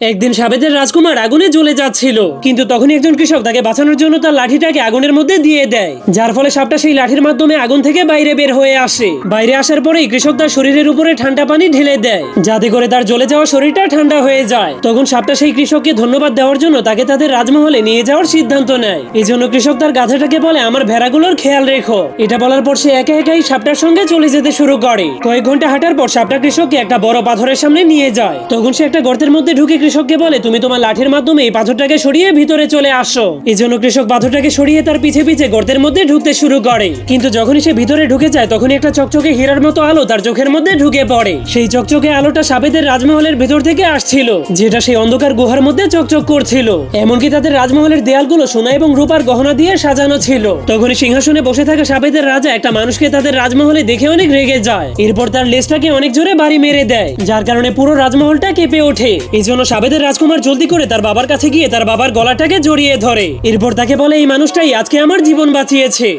একদিন সাবেদের রাজকুমার আগুনে জ্বলে যাচ্ছিল, কিন্তু তখনই একজন কৃষক তাকে বাঁচানোর জন্য তার লাঠিটাকে আগুনের মধ্যে দিয়ে দেয়, যার ফলে সাপটা সেই লাঠির মাধ্যমে আগুন থেকে বাইরে বের হয়ে আসে। বাইরে আসার পরেই কৃষক তার শরীরের উপরে ঠান্ডা পানি ঢেলে দেয়, যাতে করে তার জ্বলে যাওয়া শরীরটা ঠান্ডা হয়ে যায়। তখন সাপটা সেই কৃষককে ধন্যবাদ দেওয়ার জন্য তাকে তাদের রাজমহলে নিয়ে যাওয়ার সিদ্ধান্ত নেয়। এই জন্য কৃষক তার গাধাটাকে বলে, আমার ভেড়াগুলোর খেয়াল রেখো। এটা বলার পর সে একা একাই সাপটার সঙ্গে চলে যেতে শুরু করে। কয়েক ঘণ্টা হাঁটার পর সাপটা কৃষককে একটা বড় পাথরের সামনে নিয়ে যায়। তখন সে একটা গর্তের মধ্যে ঢুকে কৃষককে বলে, তুমি তোমার লাঠির মাধ্যমে এই পাথরটাকে সরিয়ে ভিতরে চলে আসো। এই জন্য কৃষক পাথরটাকে সরিয়ে তার পিছে পিছে গর্তের মধ্যে ঢুকতে শুরু করে। কিন্তু যখনই সে ভিতরে ঢুকে যায়, তখনই একটা চকচকে হীরার মতো আলো তার চোখের মধ্যে ঢুকে পড়ে। সেই চকচকে আলোটা সাবেদের রাজমহলের ভেতর থেকে আসছিল, যেটা সেই অন্ধকার গুহার মধ্যে চকচক করছিল। এমনকি তাদের রাজমহলের দেয়ালগুলো সোনা এবং রূপার গহনা দিয়ে সাজানো ছিল। তখনই সিংহাসনে বসে থাকা সাবেদের রাজা একটা মানুষকে তাদের রাজমহলে দেখে অনেক রেগে যায়। এরপর তার লেজটাকে অনেক জোরে বাড়ি মেরে দেয়, যার কারণে পুরো রাজমহলটা কেঁপে ওঠে। এই জন্য সাবেদের রাজকুমার জলদি করে তার বাবার কাছে গিয়ে তার বাবার গলাটাকে জড়িয়ে ধরে। এরপর তাকে বলে, এই মানুষটাই আজকে আমার জীবন বাঁচিয়েছে।